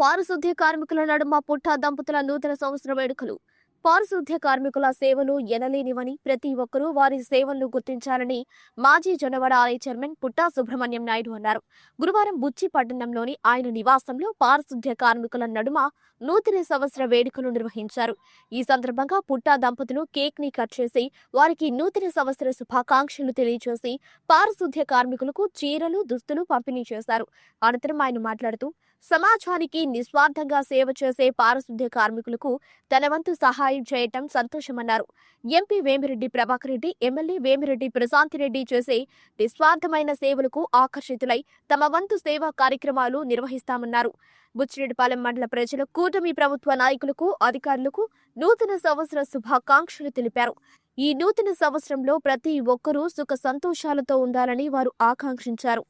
పారిశుద్ధ్య కార్మికుల నడుమ పుట్ట దంపతుల నూతన సంవత్సర వేడుకలు. పారిశుద్ధ్య కార్మికుల సేవలు ఎనలేనివని ప్రతి ఒక్కరూ వారి సేవలను గుర్తించాలని మాజీ జొన్నవాడ ఆలయ చైర్మన్ పుట్టా సుబ్రహ్మణ్యం నాయుడు అన్నారు. గురువారం బుచ్చి పట్టణంలోని ఆయన నివాసంలో పారిశుద్ధ్య కార్మికుల నడుమ నూతన సంవత్సర వేడుకలు నిర్వహించారు. ఈ సందర్భంగా పుట్టా దంపతులు కేక్ని కట్ చేసి వారికి నూతన సంవత్సర శుభాకాంక్షలు తెలియజేసి పారిశుద్ధ్య కార్మికులకు చీరలు దుస్తులు పంపిణీ చేశారు. అనంతరం ఆయన మాట్లాడుతూ సమాజానికి నిస్వార్థంగా సేవ చేసే పారిశుద్ధ్య కార్మికులకు తన వంతు సహాయం చేయటం సంతోషమన్నారు. ఎంపీ వేమిరెడ్డి ప్రభాకర్ రెడ్డి ఎమ్మెల్యే వేమిరెడ్డి ప్రశాంతిరెడ్డి చేసే నిస్వార్థమైన సేవలకు ఆకర్షితులై తమ వంతు సేవా కార్యక్రమాలు నిర్వహిస్తామన్నారు. బుచ్చిరెడ్డిపాలెం మండల ప్రజలు కూటమి ప్రభుత్వ నాయకులకు అధికారులకు నూతన సంవత్సర శుభాకాంక్షలు తెలిపారు. ఈ నూతన సంవత్సరంలో ప్రతి ఒక్కరూ సుఖ సంతోషాలతో ఉండాలని వారు ఆకాంక్షించారు.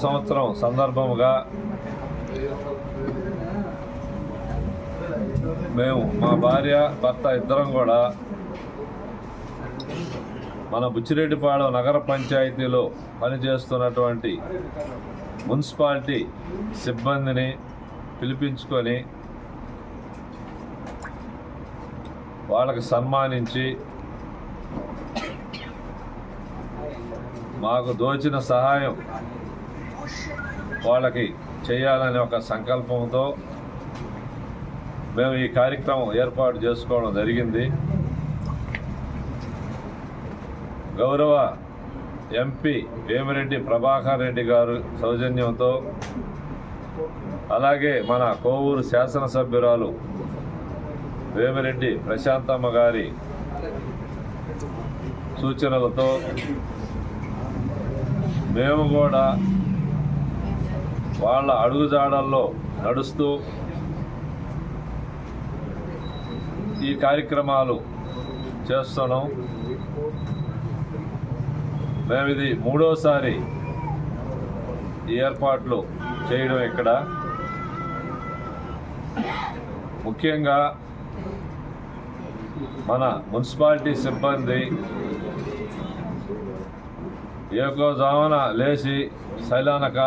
సంవత్సరం సందర్భముగా మేము మా భార్య భర్త ఇద్దరం కూడా మన బుచ్చిరెడ్డిపాళెం నగర పంచాయతీలో పనిచేస్తున్నటువంటి మున్సిపాలిటీ సిబ్బందిని పిలిపించుకొని వాళ్ళకి సన్మానించి మాకు దోచిన సహాయం వాళ్ళకి చేయాలనే ఒక సంకల్పంతో మేము ఈ కార్యక్రమం ఏర్పాటు చేసుకోవడం జరిగింది. గౌరవ ఎంపీ వేమిరెడ్డి ప్రభాకర్ రెడ్డి గారు సౌజన్యంతో అలాగే మన కోవూరు శాసనసభ్యురాలు వేమిరెడ్డి ప్రశాంతమ్మ గారి సూచనలతో మేము కూడా వాళ్ళ అడుగుజాడల్లో నడుస్తూ ఈ కార్యక్రమాలు చేస్తున్నాం. మేము ఇది మూడోసారి ఏర్పాట్లు చేయడం ఇక్కడ. ముఖ్యంగా మన మున్సిపాలిటీ సిబ్బంది ఏకోజామున లేచి శైలానక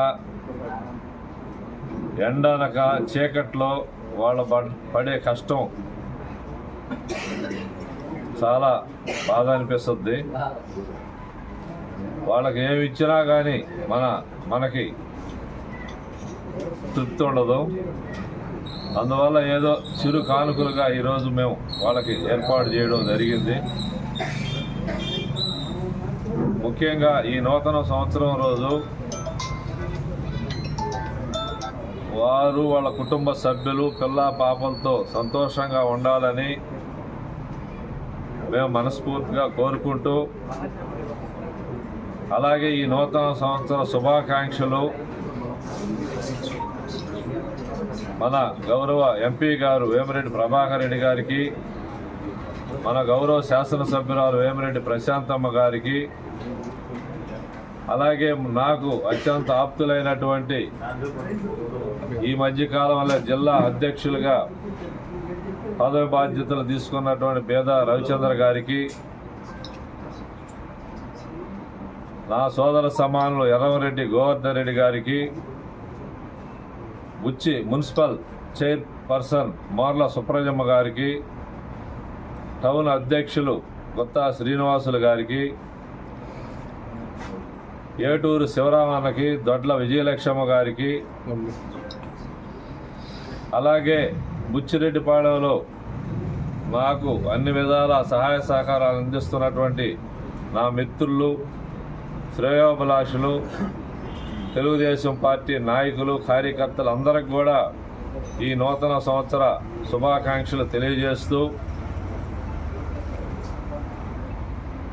ఎండనక చీకట్లో వాళ్ళ పడే కష్టం చాలా బాధ అనిపిస్తుంది. వాళ్ళకి ఏమి ఇచ్చినా కానీ మన మనకి తృప్తి ఉండదు. అందువల్ల ఏదో చిరు కానుకలుగా ఈరోజు మేము వాళ్ళకి ఏర్పాటు చేయడం జరిగింది. ముఖ్యంగా ఈ నూతన సంవత్సరం రోజు వారు వాళ్ళ కుటుంబ సభ్యులు పిల్ల పాపలతో సంతోషంగా ఉండాలని మేము మనస్ఫూర్తిగా కోరుకుంటూ అలాగే ఈ నూతన సంవత్సర శుభాకాంక్షలు మన గౌరవ ఎంపీ గారు వేమిరెడ్డి ప్రభాకర్ రెడ్డి గారికి మన గౌరవ శాసనసభ్యురాలు వేమిరెడ్డి ప్రశాంతమ్మ గారికి అలాగే నాకు అత్యంత ఆప్తులైనటువంటి ఈ మధ్యకాలంలో జిల్లా అధ్యక్షులుగా పదవి బాధ్యతలు తీసుకున్నటువంటి పేద రవిచంద్ర గారికి నా సోదర సమానులు ఎర్రవరెడ్డి గోవర్ధన్ రెడ్డి గారికి బుచ్చి మున్సిపల్ చైర్పర్సన్ మోర్ల సుప్రజమ్మ గారికి టౌన్ అధ్యక్షులు గుత్తా శ్రీనివాసులు గారికి ఏటూరు శివరామన్నకి దొడ్ల విజయలక్ష్మ గారికి అలాగే బుచ్చిరెడ్డిపాళెంలో నాకు అన్ని విధాల సహాయ సహకారాలు అందిస్తున్నటువంటి నా మిత్రులు శ్రేయోభిలాషులు తెలుగుదేశం పార్టీ నాయకులు కార్యకర్తలు అందరికి కూడా ఈ నూతన సంవత్సర శుభాకాంక్షలు తెలియజేస్తూ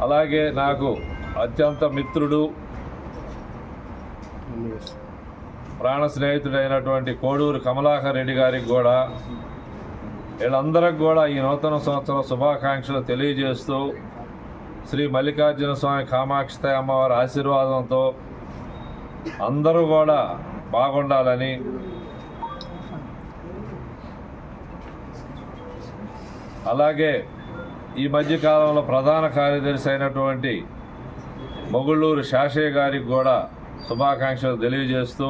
అలాగే నాకు అత్యంత మిత్రుడు ప్రాణ స్నేహితుడైనటువంటి కోడూరు కమలాకర్ రెడ్డి గారికి కూడా వీళ్ళందరికి కూడా ఈ నూతన సంవత్సరం శుభాకాంక్షలు తెలియజేస్తూ శ్రీ మల్లికార్జున స్వామి కామాక్షి అమ్మవారి ఆశీర్వాదంతో అందరూ కూడా బాగుండాలని అలాగే ఈ మధ్యకాలంలో ప్రధాన కార్యదర్శి అయినటువంటి మొగుళ్ళూరు శాషయ్య గారికి కూడా శుభాకాంక్షలు తెలియజేస్తూ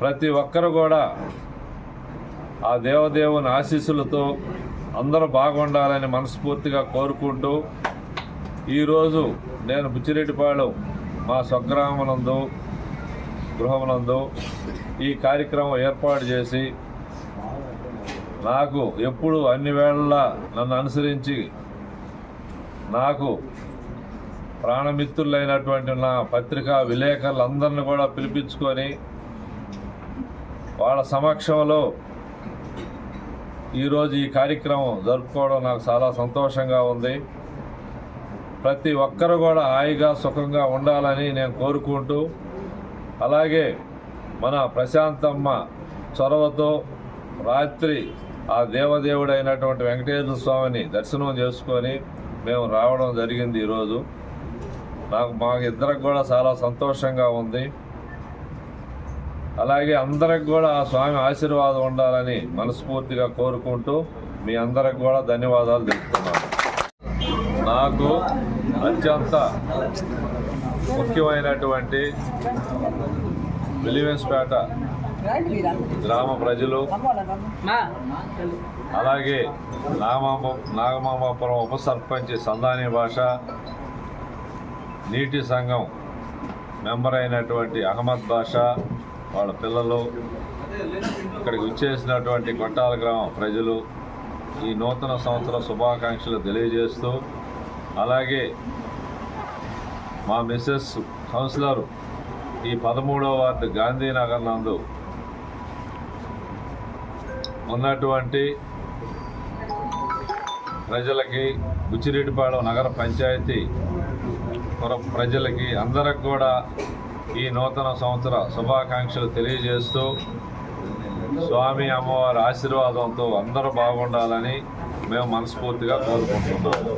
ప్రతి ఒక్కరు కూడా ఆ దేవదేవుని ఆశీస్సులతో అందరూ బాగుండాలని మనస్ఫూర్తిగా కోరుకుంటూ ఈరోజు నేను బుచ్చిరెడ్డిపాళెం మా స్వగ్రామనందు గృహమునందు ఈ కార్యక్రమం ఏర్పాటు చేసి నాకు ఎప్పుడు అన్ని వేళలా నన్ను అనుసరించి నాకు ప్రాణమిత్రులైనటువంటి నా పత్రికా విలేకరులందరిని కూడా పిలిపించుకొని వాళ్ళ సమక్షంలో ఈరోజు ఈ కార్యక్రమం జరుపుకోవడం నాకు చాలా సంతోషంగా ఉంది. ప్రతి ఒక్కరు కూడా హాయిగా సుఖంగా ఉండాలని నేను కోరుకుంటూ అలాగే మన ప్రశాంతమ్మ చొరవతో రాత్రి ఆ దేవదేవుడైనటువంటి వెంకటేశ్వర స్వామిని దర్శనం చేసుకొని మేము రావడం జరిగింది ఈరోజు. నాకు మాకు ఇద్దరికి కూడా చాలా సంతోషంగా ఉంది. అలాగే అందరికి కూడా ఆ స్వామి ఆశీర్వాదం ఉండాలని మనస్ఫూర్తిగా కోరుకుంటూ మీ అందరికి కూడా ధన్యవాదాలు తెలుపుతున్నాను. నాకు అత్యంత ముఖ్యమైనటువంటి విలివెన్స్పేట గ్రామ ప్రజలు అలాగే నాగమామ నాగమామాపురం ఉప సర్పంచ్ సందాని భాష నీటి సంఘం మెంబర్ అయినటువంటి అహ్మద్ బాషా వాళ్ళ పిల్లలు ఇక్కడికి వచ్చేసినటువంటి కొట్టాల గ్రామం ప్రజలు ఈ నూతన సంవత్సర శుభాకాంక్షలు తెలియజేస్తూ అలాగే మా మిస్సెస్ కౌన్సిలర్ ఈ పదమూడవ వార్డు గాంధీనగర్ నందు ఉన్నటువంటి ప్రజలకి బుచ్చిరెడ్డిపాళెం నగర పంచాయతీ పుర ప్రజలకి అందరికి కూడా ఈ నూతన సంవత్సర శుభాకాంక్షలు తెలియజేస్తూ స్వామి అమ్మవారి ఆశీర్వాదంతో అందరూ బాగుండాలని మేము మనస్ఫూర్తిగా కోరుకుంటున్నాము.